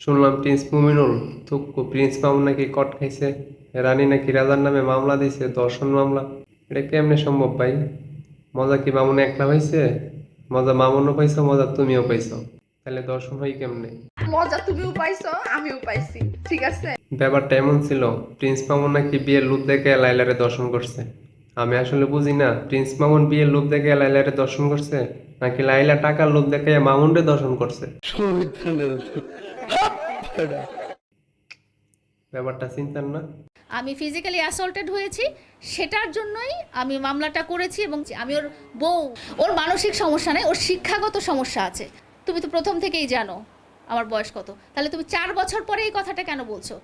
শুনলাম প্রিন্স মুমিনুল। থুক্কু প্রিন্স মামুন নাকি কট খাইছে রানী নাকি রাজার নামে মামলা দিছে দর্শন মামলা। এটা কেমনে সম্ভব ভাই? মজা কি মামুন একলা হয়েছে মজা মামুনও পাইছো মজা তুমিও পাইছো। তাহলে দর্শন হয় কেমনে? মজা তুমিও পাইছো আমিও পাইছি ঠিক আছে? ব্যাপারটা এমন ছিল প্রিন্স মামুন নাকি বিয়ের লুপ দেখে লাইলারে দর্শন করছে। আমি আসলে বুঝি না। প্রিন্স মামুন বিয়ের লুপ দেখে লাইলারে দর্শন করছে, নাকি লাইলা টাকার লোভ দেখে মামুনরে দর্শন করছে? ব্যাপারটা চিন্তার না। আমি ফিজিক্যালি অ্যাসল্টেড হয়েছি, সেটার জন্যই আমি মামলাটা করেছি এবং আমি ওর বউ, ওর মানসিক সমস্যা নেই, ওর শিক্ষাগত সমস্যা আছে। তুমি তো প্রথম থেকেই জানো, আমার বয়স কত। তাহলে তুমি চার বছর পরে এই কথাটা কেন বলছো?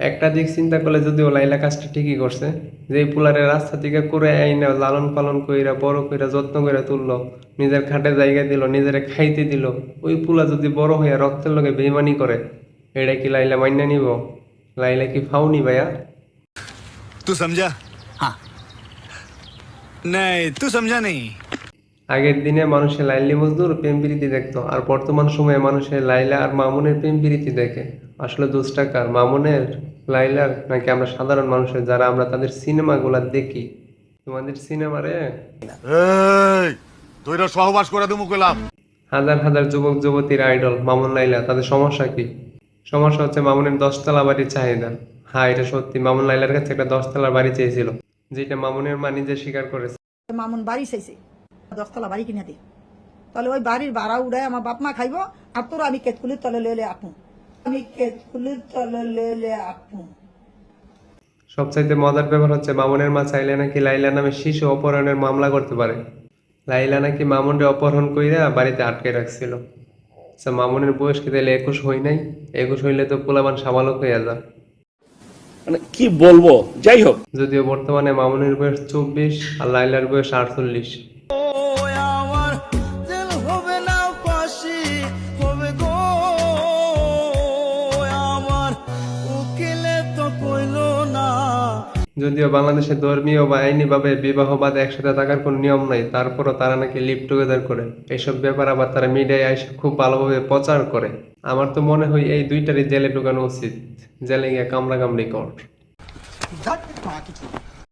একটা দিক চিন্তা করলে যদি ওলা এলাকা কাজটা ঠিকই করছে যে পোলারে রাস্তা থেকে করে আইনা লালন পালন কইরা বড় কইরা যত্ন করে তুললো নিজের খাটে জায়গা দিল নিজের খাইতে দিল ওই পোলা যদি বড় হইয়া রক্তের লোকে বেমানি করে এটা কি লাইলা মান্য নিব? লাইলা কি ফাউনি ভাইয়া? তুই সমঝা? হ্যাঁ। নাই তুই সমঝা নেই। আগের দিনে মানুষে লাইলি মজদুর প্রেম প্রীতি দেখতো আর বর্তমান সময়ে মানুষে লাইলা আর মামুনের প্রেম প্রীতি দেখে। আসলে দোষটা কার মামুনের লাইলার নাকি আমরা সাধারণ মানুষের যারা আমরা তাদের সিনেমাগুলা দেখি? তোমাদের সিনেমারে? এই তুইরা সহবাস করে দেবো কইলাম। হাজার হাজার যুবক যুবতীর আইডল মামুন লাইলা তাদের সমস্যা কি? সমস্যা হচ্ছে মামুনের দশতলা বাড়ির চাহিদা। হ্যাঁ এটা সত্যি মামুন লাইলার কাছে একটা দশতলা বাড়ি চেয়েছিল যেটা মামুনের মা নিজে স্বীকার করেছে। মামুন বাড়ি চাইছে দশতলা বাড়ি কিনে দে। তাহলে ওই বাড়ির ভাড়া উড়ায় আমার বাপ মা খাইব আর তোর আমি কেতকুলির তলে লইলে আপু সবচাইতে মজার ব্যাপার হচ্ছে মামুনের মা চাইলে নাকি লাইলা নামে শিশু অপহরণের মামলা করতে পারে। লাইলা নাকি মামুনরে অপহরণ কইরা বাড়িতে আটকে রাখছিল। আচ্ছা মামুনের বয়স কি তাহলে একুশ হই নাই? একুশ হইলে তো পোলাবান সাবালক হইয়া যা। মানে কি বলব? যাই হোক। যদিও বর্তমানে মামুনের বয়স চব্বিশ আর লাইলার বয়স আটচল্লিশ। যদিও বাংলাদেশে ধর্মীয় বা আইনিভাবে বিবাহ বাদে একসাথে থাকার কোনো নিয়ম নাই, তারপরও তারা নাকি লিভ টুগেদার করে। এইসব ব্যাপার আবার তারা মিডিয়ায় এসে খুব ভালোভাবে প্রচার করে। আমার তো মনে হয় এই দুইটারই জেলে ঢুকানো উচিত। জেলে গিয়ে কামড়া কামড়ি কর